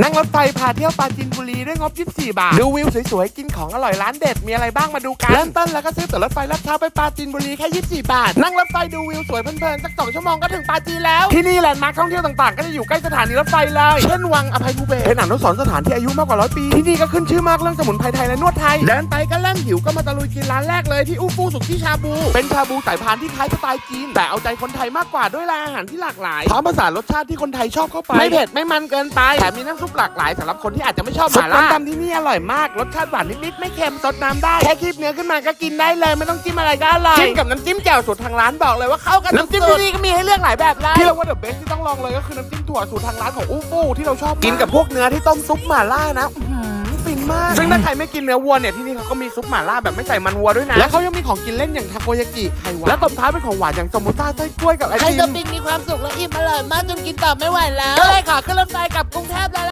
นั่งรถไฟพาเที่ยวปราจีนบุรีด้วยงบ 24 บาท ดูวิวสวยๆ กินของอร่อยร้านเด็ด มีอะไรบ้างมาดูกัน เริ่มต้นแล้วก็ซื้อตั๋วรถไฟลัดเช้าไปปราจีนบุรีแค่ 24 บาท นั่งรถไฟดูวิวสวยเพลินๆ สัก 2 ชั่วโมงก็ถึงปราจีนแล้ว ที่นี่แลนด์มาร์คท่องเที่ยวต่างๆ ก็จะอยู่ใกล้สถานีรถไฟเลย เช่นวังอภัยภูเบศรเป็นอนุสรณ์สถานที่อายุมากกว่าร้อยปี ที่นี่ก็ขึ้นชื่อมากเรื่องสมุนไพรไทยและนวดไทย เดินไปก็เริ่มหิวก็มาตะลุยกินร้านแรกเลยที่อูฟูสุกี้ชาบู เป็นชาบูสายพานที่คล้ายสไตล์จีนแต่เอาใจคนไทยมากกว่าด้วยรายอาหารที่หลากหลายพร้อมผสานรสชาติที่คนไทยชอบเข้าไปไม่เผ็ดไม่มันเกินไปแถมมีน้ำซุปหลากหลายสำหรับคนที่อาจจะไม่ชอบหม่าล่าน้ำดำที่นี่อร่อยมาก รสชาติหวานนิดๆ ไม่เค็มซดน้ำได้ แค่คีบเนื้อขึ้นมาก็กินได้เลย ไม่ต้องจิ้มอะไรก็อร่อย จิ้มกับน้ำจิ้มแจ่วสูตรทางร้านบอกเลยว่าเข้ากันน้ำจิ้มที่นี่ก็มีให้เลือกหลายแบบเลยที่เราว่าเดอะเบสที่ต้องลองเลยก็คือน้ำจิ้มถั่วสูตรทางร้านของอู้ฟู่ที่เราชอบกินกับพวกเนื้อที่ต้มซุปหม่าล่านะอื้อหือฟินมาก ซึ่งถ้าใครไม่กินเนื้อวัวเนี่ยที่นี่เขาก็มีซุปหม่าล่าแบบไม่ใส่มันวัวด้วยนะ และเขายังมีของกินเล่นอย่างทาโกยากิไข่หวานและตบท้ายเป็นของหวานอย่างสมูต้าไส้กล้วยกับไอใครติจะมปิงมีความสุขและอิ่มอร่อยมากจนกินต่อไม่ไหวแล้วก็เลยขอขึ้นรถไฟกลับกรุงเทพแล้ว